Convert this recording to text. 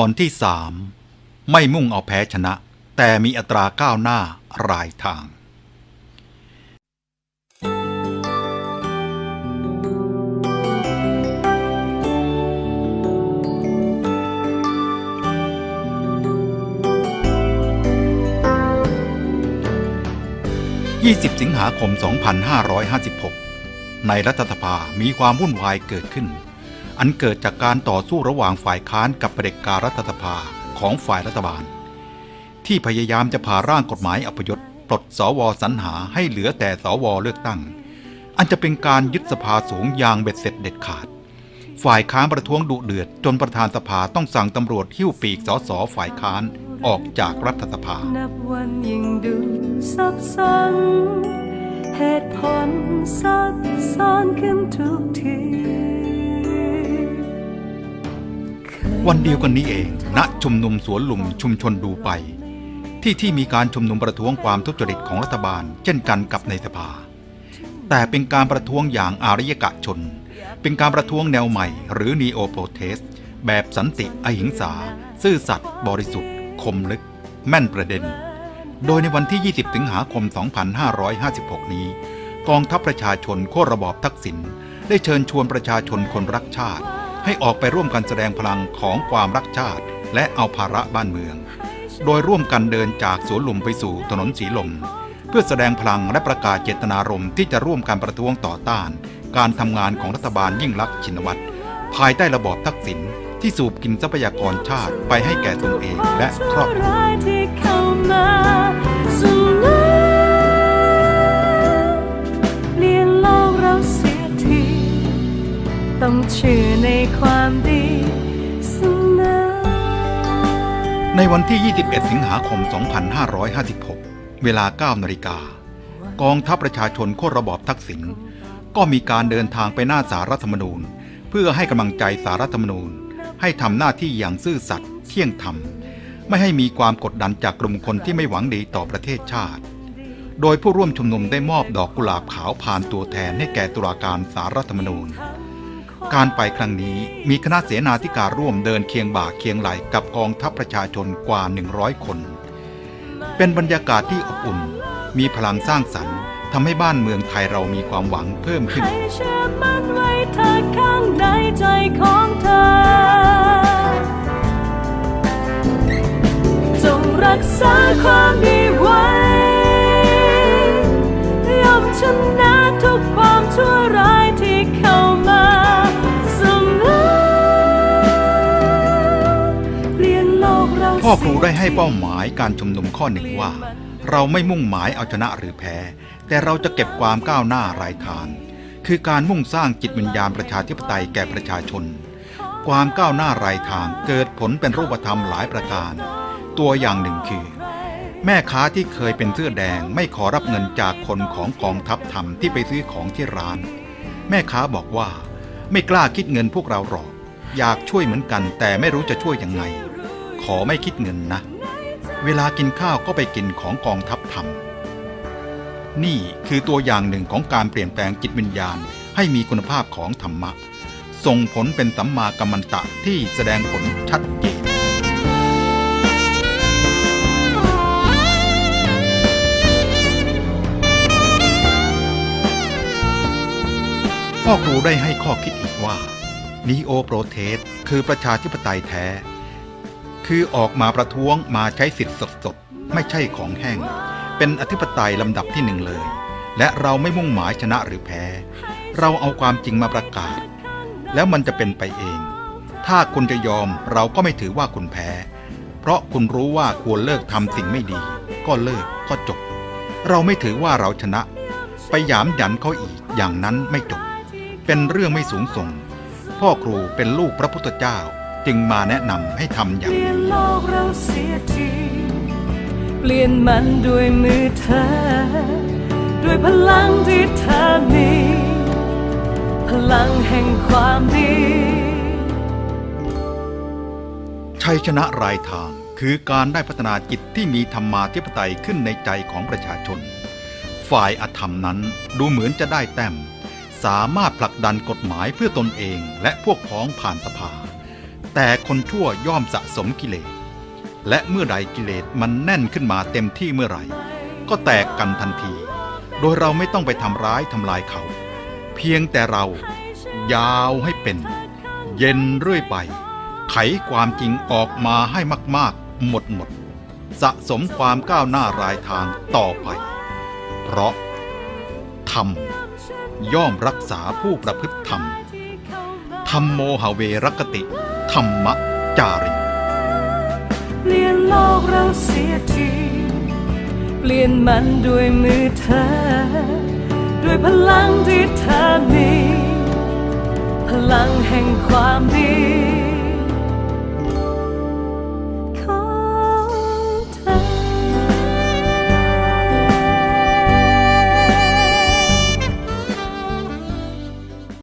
อนที่สามไม่มุ่งเอาแพ้ชนะ แต่มีอัตราก้าวหน้ารายทาง20 สิงหาคม 2556 ในรัฐสภามีความวุ่นวายเกิดขึ้น อันเกิดจากการต่อสู้ระหว่างฝ่ายค้านกับเผด็จการรัฐสภาของฝ่ายรัฐบาล ที่พยายามจะผ่าร่างกฎหมายอัปยศปลดสวสรรหาให้เหลือแต่สวเลือกตั้ง อันจะเป็นการยึดสภาสูงอย่างเบ็ดเสร็จเด็ดขาด ฝ่ายค้านประท้วงดุเดือด จนประธานสภาต้องสั่งตำรวจหิ้วปีกสสฝ่ายค้านออกจากรัฐสภา นับวันยิ่งดูซับซ้อนเหตุผลซับซ้อนขึ้นทุกที วันเดียวกันนี้เอง ณ ชุมนุมสวนลุมชุมชนดูไป ที่ที่มีการชุมนุมประท้วงความทุจริตของรัฐบาล เช่นกันกับในสภา แต่เป็นการประท้วงอย่างอารยกะชน เป็นการประท้วงแนวใหม่ หรือ Neo Protest แบบสันติอหิงสา ซื่อสัตย์บริสุทธิ์ คมลึก แม่นประเด็น โดยในวันที่ 20 สิงหาคม 2556 นี้ กองทัพประชาชนโค่นระบอบทักษิณได้เชิญชวนประชาชนคนรักชาติ ให้ออกไปร่วมกันแสดงพลังของความรักชาติ และเอาภาระบ้านเมือง โดยร่วมกันเดินจากสวนลุมไปสู่ถนนสีลม เพื่อแสดงพลังและประกาศเจตนารมณ์ที่จะร่วมกันประท้วงต่อต้าน การทำงานของรัฐบาลยิ่งลักษณ์ชินวัตรภายใต้ระบอบทักษิณที่สูบกินทรัพยากรชาติไปให้แก่ตนเองและครอบครัว ชื่อในความดีเสมอในวันที่ 21 สิงหาคม 2556 เวลา 9 นาฬิกา กองทัพประชาชนโค่นระบอบทักษิณก็มีการเดินทางไปหน้าสารรัฐธรรมนูญ เพื่อให้กำลังใจสารรัฐธรรมนูญ ให้ทำหน้าที่อย่างซื่อสัตย์เที่ยงธรรม ไม่ให้มีความกดดันจากกลุ่มคนที่ไม่หวังดีต่อประเทศชาติ โดยผู้ร่วมชุมนุมได้มอบดอกกุหลาบขาวผ่านตัวแทนให้แก่ตุลาการสารรัฐธรรมนูญ การไปครั้งนี้มีคณะเสนาธิการร่วมเดินเคียงบ่าเคียงไหลกับกองทัพประชาชนกว่า 100 คน เป็นบรรยากาศที่อบอุ่น มีพลังสร้างสรรค์ทำให้บ้านเมืองไทยเรามีความหวังเพิ่มขึ้น ให้เชื่อมั่นไว้เธอข้างในใจของเธอ จงรักษาความ พ่อครูได้ให้เป้าหมายการชุมนุมข้อหนึ่งว่า เราไม่มุ่งหมายเอาชนะหรือแพ้ แต่เราจะเก็บความก้าวหน้ารายทาง คือการมุ่งสร้างจิตวิญญาณประชาธิปไตยแก่ประชาชน ความก้าวหน้ารายทางเกิดผลเป็นรูปธรรมหลายประการ ตัวอย่างหนึ่งคือ แม่ค้าที่เคยเป็นเสื้อแดงไม่ขอรับเงินจากคนของกองทัพธรรมที่ไปซื้อของที่ร้าน แม่ค้าบอกว่า ไม่กล้าคิดเงินพวกเราหรอก อยากช่วยเหมือนกันแต่ไม่รู้จะช่วยยังไง ขอไม่คิดเงินนะ เวลากินข้าวก็ไปกินของกองทัพธรรม นี่คือตัวอย่างหนึ่งของการเปลี่ยนแปลงจิตวิญญาณให้มีคุณภาพของธรรมะ ส่งผลเป็นสัมมากัมมันตะที่แสดงผลชัดเจนพ่อครูได้ให้ข้อคิดอีกว่านีโอโปรเทสคือประชาธิปไตยแท้ คือออกมาประท้วงมาใช้สิทธิ์สดๆ ไม่ใช่ของแห้ง เป็นอธิปไตยลำดับที่หนึ่งเลย และเราไม่มุ่งหมายชนะหรือแพ้ เราเอาความจริงมาประกาศ แล้วมันจะเป็นไปเอง ถ้าคุณจะยอมเราก็ไม่ถือว่าคุณแพ้ เพราะคุณรู้ว่าควรเลิกทำสิ่งไม่ดี ก็เลิกก็จบ เราไม่ถือว่าเราชนะ ไปหยามหยันเขาอีกอย่างนั้นไม่จบ เป็นเรื่องไม่สูงส่ง พ่อครูเป็นลูกพระพุทธเจ้า จึงมาแนะนำให้ทำอย่างลี่ยนนี้โลกเราเสียทีเปลี่ยนมันด้วยมือเธอ ด้วยพลังที่เธอมี พลังแห่งความดีชัยชนะรายทางคือการได้พัฒนาจิตที่มีธรรมาธิปไตยขึ้นในใจของประชาชน ฝ่ายอธรรมนั้นดูเหมือนจะได้แต้ม สามารถผลักดันกฎหมายเพื่อตนเองและพวกพ้องผ่านสภา แต่คนชั่วย่อมสะสมกิเลส และเมื่อใดกิเลสมันแน่นขึ้นมาเต็มที่เมื่อไหร่ ก็แตกกันทันที โดยเราไม่ต้องไปทำร้ายทำลายเขา เพียงแต่เรายาวให้เป็น เย็นเรื่อยไป ไขความจริงออกมาให้มากๆ หมดหมด สะสมความก้าวหน้ารายทางต่อไป เพราะธรรมย่อมรักษาผู้ประพฤติธรรมธรรมโมหเวรกติ ธรรมจาริเปลี่ยนโลกเราเสียที เปลี่ยนมันด้วยมือเธอ ด้วยพลังที่เธอมี พลังแห่งความดี